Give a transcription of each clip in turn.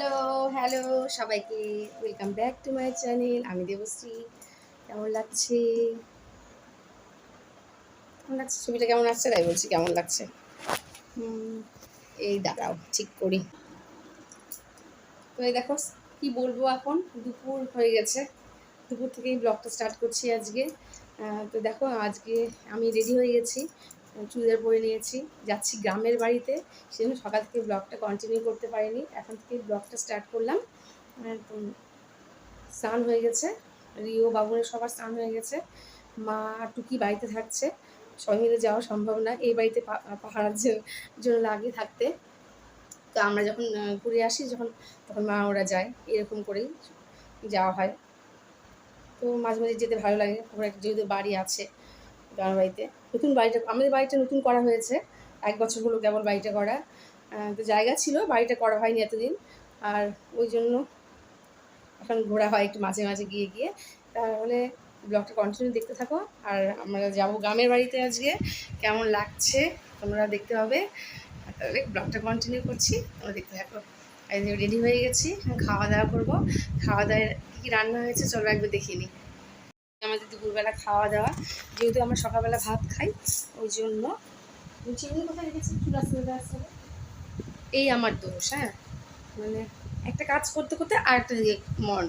Hello hello সবাইকে welcome back to my channel আমি দেবশ্রী। কেমন লাগছে? কেমন লাগছে? ছবিটা কেমন লাগছে? তাই বলছি, কেমন লাগছে? এই দাঁড়াও, ঠিক করি। তো এই দেখো, কি বলব এখন? দুপুর হয়ে গেছে। দুপুর থেকেই ব্লগটা স্টার্ট করছি আজকে। তো দেখো, আজকে আমি রেডি হয়ে গেছি। চুড়িদার পরে নিয়েছি। যাচ্ছি গ্রামের বাড়িতে। সেজন্য সকাল থেকে ব্লগটা কন্টিনিউ করতে পারিনি। এখন থেকে ব্লগটা স্টার্ট করলাম। আর, স্নান হয়ে গেছে। রিও বাবুনের সবার স্নান হয়ে গেছে। মা টুকি বাড়িতে থাকছে। সবাই মিলে যাওয়া সম্ভব না এই বাড়িতে পা- পাহারার জন্য লাগে থাকতে। তো আমরা যখন ঘুরে আসি যখন তখন মা ওরা যায়। এরকম করেই যাওয়া হয়। তো মাঝে মাঝে যেতে ভালো লাগে। ওরা যেহেতু বাড়ি আছে। গ্রামের বাড়িতে নতুন বাড়িটা, আমাদের বাড়িটা নতুন করা হয়েছে। এক বছর হলো কেবল বাড়িটা করা। তো জায়গা ছিল, বাড়িটা করা হয়নি এতদিন। আর ওই জন্য এখন ঘোরা হয় একটু মাঝে মাঝে গিয়ে গিয়ে। তাহলে ব্লগটা কন্টিনিউ দেখতে থাকো। আর আমরা যাব গ্রামের বাড়িতে আজকে। কেমন লাগছে তোমরা দেখতে হবে তাহলে ব্লগটা কন্টিনিউ করছি, তোমরা দেখতে থাকো। রেডি হয়ে গেছি, খাওয়া দাওয়া করব। খাওয়া দাওয়ার কী কী রান্না হয়েছে চলো একবার দেখিয়ে নিই। আমাদের দুপুরবেলা খাওয়া দাওয়া। যেহেতু আমরা সকালবেলা ভাত খাই ওই জন্য। কোথায় রেখেছি চুল এই আমার দোষ হ্যাঁ? মানে একটা কাজ করতে করতে আর একটা দিকে মন।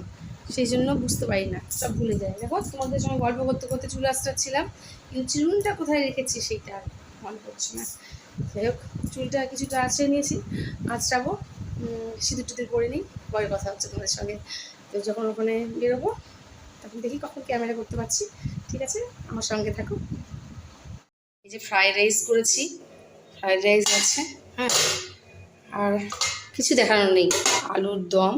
সেই জন্য বুঝতে পারি না সব ভুলে যাই দেখো তোমাদের সঙ্গে গল্প করতে করতে চুল আসছিলাম কিন্তু চুলটা কোথায় রেখেছি সেইটা আর মনে পড়ছে না। যাই হোক চুলটা কিছুটা আঁচড়ে নিয়েছি আঁচড়াবো। উম, সিঁদুর টিঁদুর পরে নিই পরে কথা হচ্ছে তোমাদের সঙ্গে। তো যখন ওখানে বেরোবো তখন দেখি কখন ক্যামেরা করতে পারছি। ঠিক আছে? আমার সঙ্গে থাকো। এই যে ফ্রাইড রাইস করেছি। ফ্রাইড রাইস আছে। হ্যাঁ। আর কিছু দেখানোর নেই। আলুর দম।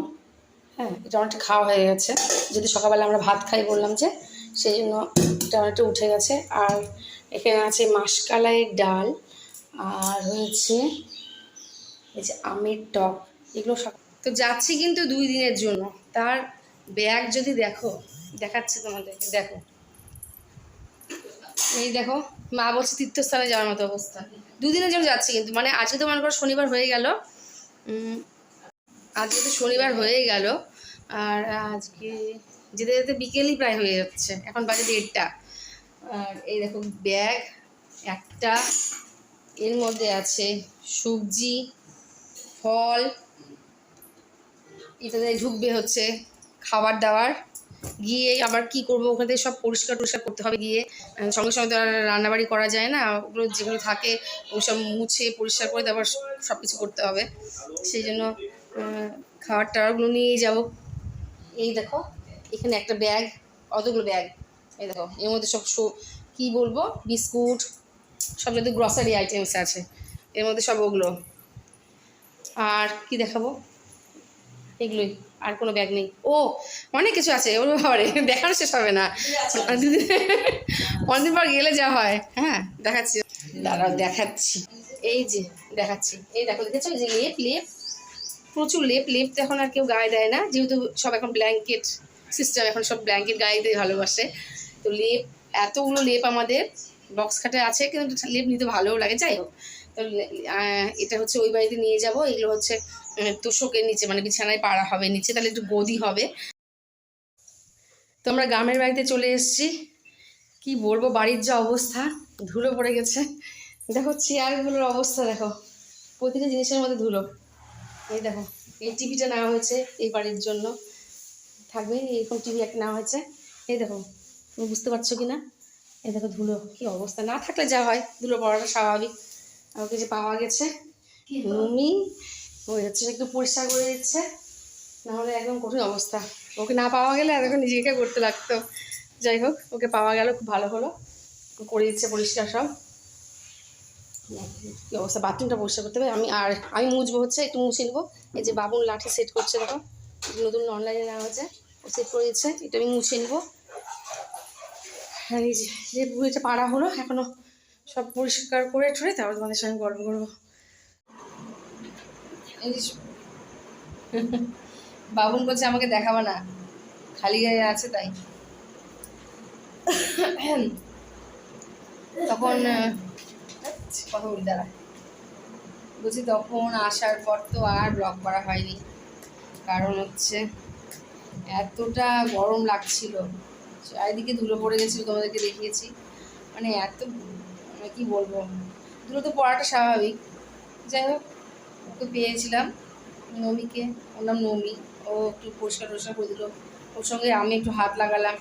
হ্যাঁ এটা অনেকটা খাওয়া হয়ে গেছে। যদি সকালবেলা আমরা ভাত খাই বললাম যে, সেই জন্য এটা অনেকটা উঠে গেছে। আর এখানে আছে মাসকালাইয়ের ডাল। আর হয়েছে, এই যে আমের টক। এগুলো সব তো যাচ্ছি কিন্তু দুই দিনের জন্য। তার ব্যাগ যদি দেখো দেখাচ্ছে তোমাদেরকে, দেখো। এই দেখো, মা বলছে তীর্থস্থানে যাওয়ার মতো অবস্থা। দুদিনের জন্য যাচ্ছি কিন্তু মানে আজকে তো মনে করো শনিবার হয়ে গেল। আজকে তো শনিবার হয়ে গেল। আর আজকে যেতে যেতে বিকেলই প্রায় হয়ে যাচ্ছে, এখন বাজে দেড়টা। আর এই দেখো, ব্যাগ, একটা, এর মধ্যে আছে সবজি, ফল ইত্যাদি ঢুকবে হচ্ছে খাবার দাবার। গিয়ে আবার কি করব? ওখান থেকে সব পরিষ্কার টরিষ্কার করতে হবে গিয়ে। সঙ্গে সঙ্গে তো আর রান্নাবাড়ি করা যায় না। ওগুলো যেগুলো থাকে, ওসব মুছে, পরিষ্কার করে তারপর সব কিছু করতে হবে। সেই জন্য খাবার টাবারগুলো নিয়ে যাব। এই দেখো, এখানে একটা ব্যাগ, অতগুলো ব্যাগ। এই দেখো, এর মধ্যে সব সো- কী বলব? বিস্কুট, সব যাতে গ্রসারি আইটেমস আছে। এর মধ্যে সব ওগুলো। আর কি দেখাবো? এগুলোই। আর কোনো ব্যাগ নেই। ও অনেক কিছু আছে। ওর ব্যাপারে দেখানো শেষ হবে না। অনেকদিন পর গেলে যা হয়। হ্যাঁ দেখাচ্ছি। দাঁড়াও দেখাচ্ছি। এই যে দেখাচ্ছি। এই দেখো দেখেছ? এই যে লেপ লেপ প্রচুর লেপ লেপ তো এখন আর কেউ গায়ে দেয় না। যেহেতু সব এখন ব্ল্যাঙ্কেট সিস্টেম এখন সব ব্ল্যাঙ্কেট গায়ে দিয়ে ভালোবাসে। তো লেপ এতগুলো লেপ আমাদের বক্স খাটে আছে কিন্তু লেপ নিতে ভালোও লাগে। যাই হোক এটা হচ্ছে ওই বাড়িতে নিয়ে যাব। এগুলো হচ্ছে তোষকের নিচে মানে বিছানায় পাড়া হবে, নিচে তাহলে একটু গদি হবে। তো আমরা গ্রামের বাড়িতে চলে এসেছি। কি বলব, বাড়ির যা অবস্থা, ধুলো পড়ে গেছে। দেখো চেয়ারগুলোর অবস্থা দেখো। প্রতিটা জিনিসের মধ্যে ধুলো। এই দেখো, এই টিভিটা নেওয়া হয়েছে এই বাড়ির জন্য। থাকবে, এরকম টিভি একটা নেওয়া হয়েছে। এই দেখো, তুমি বুঝতে পারছ কি না এই দেখো, ধুলো, কি অবস্থা। না থাকলে যা হয়, ধুলো পড়াটা স্বাভাবিক। আর ওকে যে পাওয়া গেছে। রুমি ওই হচ্ছে একটু পরিষ্কার করে দিচ্ছে নাহলে একদম কঠিন অবস্থা। ওকে না পাওয়া গেলে এতক্ষণ নিজেকে করতে লাগতো। যাই হোক ওকে পাওয়া গেল খুব ভালো হলো। করে দিচ্ছে পরিষ্কার সব। কী অবস্থা? বাথরুমটা পরিষ্কার করতে হবে। আমি আর আমি মুছবো হচ্ছে একটু মুছে নেব। এই যে বাবুন লাঠি সেট করছে দেখো নতুন অনলাইনে নেওয়া হয়েছে ও সেট করে দিচ্ছে এটা আমি মুছে নেব। এই যে বুড়িটা পাড়া হলো এখনও সব পরিষ্কার করে ঠরে তারপর তোমাদের সঙ্গে গল্প করব। বাবুন বলছে, আমাকে দেখাবো না। খালি গায়ে আছে তাই। তখন কথা বলি, দাঁড়া। বলছি, তখন আসার পর তো আর ব্লগ করা হয়নি। কারণ হচ্ছে এতটা গরম লাগছিল। চারিদিকে ধুলো পড়ে গেছিল, তোমাদেরকে দেখিয়েছি। মানে এত মানে কি বলব? ধুলো তো পড়াটা স্বাভাবিক। যাই হোক, ওকে পেয়েছিলাম নমিকে। ওর নাম নমি। ও একটু পরিষ্কার টরিষ্কার করে দিল। ওর সঙ্গে আমি একটু হাত লাগালাম।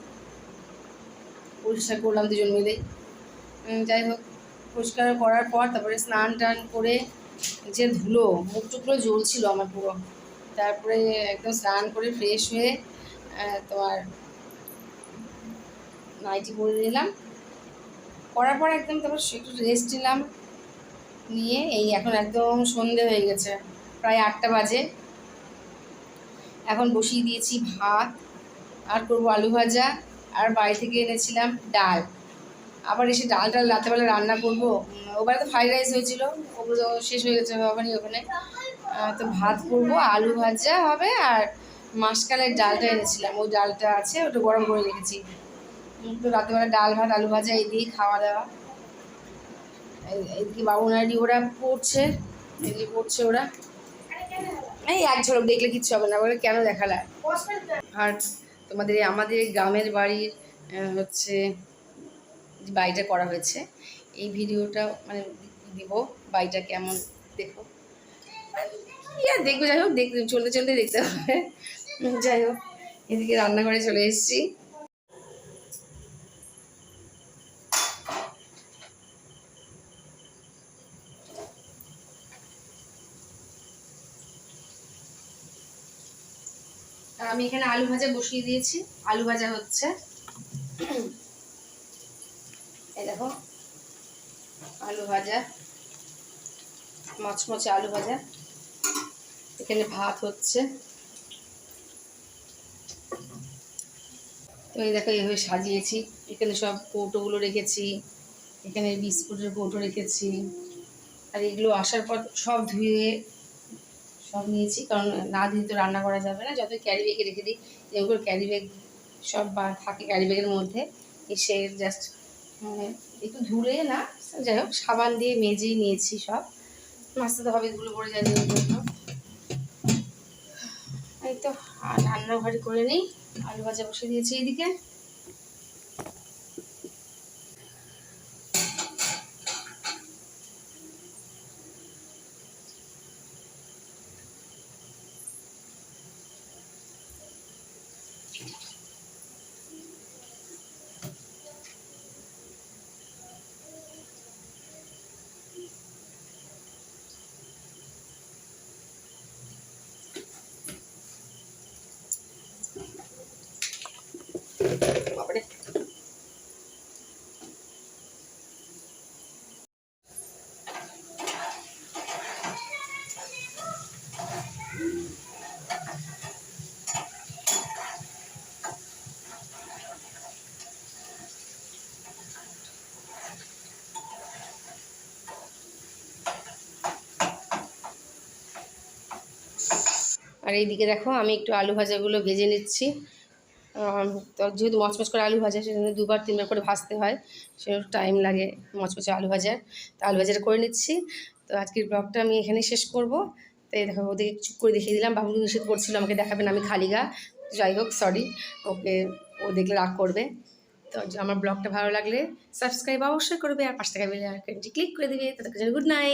পরিষ্কার করলাম দুজন মিলে। যাই হোক, পরিষ্কার করার পর তারপরে স্নান টান করে যে ধুলো, মুখ টুকরো জ্বলছিল আমার পুরো। তারপরে একদম স্নান করে ফ্রেশ হয়ে তোমার নাইটি পরে নিলাম। করার পর একদম তারপর একটু রেস্ট নিলাম। নিয়ে এই এখন একদম সন্ধে হয়ে গেছে, প্রায় আটটা বাজে। এখন বসিয়ে দিয়েছি ভাত, আর করব আলু ভাজা, আর বাড়ি থেকে এনেছিলাম ডাল। আবার এসে ডাল টাল রাতেবেলা রান্না করব। ওবারে তো ফ্রাইড রাইস হয়েছিল, ওগুলো শেষ হয়ে গেছে বাবানি ওখানে। তো ভাত করব, আলু ভাজা হবে, আর মাসকালের ডালটা এনেছিলাম। ওই ডালটা আছে, ওটা গরম করে রেখেছি। তো রাতেবেলা ডাল ভাত, আলু ভাজা, এই দিয়েই খাওয়া দাওয়া। এদিকে এইদিকে বাবু নাইডি ওরা পড়ছে। এদিকে পড়ছে ওরা। এই এক ঝলক দেখলে কিচ্ছু হবে না। বলে, কেন দেখালা? আর তোমাদের আমাদের গ্রামের বাড়ির হচ্ছে বাড়িটা করা হয়েছে, এই ভিডিওটা মানে দিব বাড়িটা কেমন দেখো। আর দেখব, যাই হোক, দেখতে চলতে চলতে দেখতে হবে। যাই হোক, এদিকে রান্নাঘরে চলে এসেছি। আর আমি এখানে আলু ভাজা বসিয়ে দিয়েছি। আলু ভাজা হচ্ছে। এই দেখো, আলু ভাজা, মচমচে আলু ভাজা। এখানে ভাত হচ্ছে। তো এই দেখো, এইভাবে সাজিয়েছি। এখানে সব কৌটোগুলো রেখেছি। এখানে বিস্কুটের কৌটো রেখেছি। আর এগুলো আসার পর সব ধুয়ে সব নিয়েছি, কারণ না দিয়ে তো রান্না করা যাবে না। যত ক্যারি ব্যাগে রেখে দিই যেগুলো ক্যারি ব্যাগ সব বা থাকে ক্যারি ব্যাগের মধ্যে, এসে জাস্ট মানে একটু ধুলে না, যাই হোক, সাবান দিয়ে মেজেই নিয়েছি সব। মাছতে তো হবে ধুলো পড়ে জন্য। এই তো রান্নাঘরে করে নিই, আলু ভাজা বসে দিয়েছি এইদিকে বাবারে আর এইদিকে দেখো আমি একটু আলু ভাজাগুলো ভেজে নিচ্ছি। তো যেহেতু মচমচ করে আলু ভাজা, সেজন্য দুবার, তিনবার করে ভাজতে হয়। সেজন্য টাইম লাগে মচমচে আলু ভাজার। তো আলু ভাজাটা করে নিচ্ছি। তো আজকের ব্লগটা আমি এখানেই শেষ করব। তো এই দেখো, ওদেরকে চুপ করে দেখিয়ে দিলাম। বাবু নিষেধ করছিল আমাকে দেখাবেন, আমি খালি গা। যাই হোক সরি ওকে, ও দেখলে রাগ করবে। তো আমার ব্লগটা ভালো লাগলে সাবস্ক্রাইব অবশ্যই করবে, আর পাঁচ টাকা বেলে আইকনটি ক্লিক করে দিবে। তাদেরকে গুড নাইট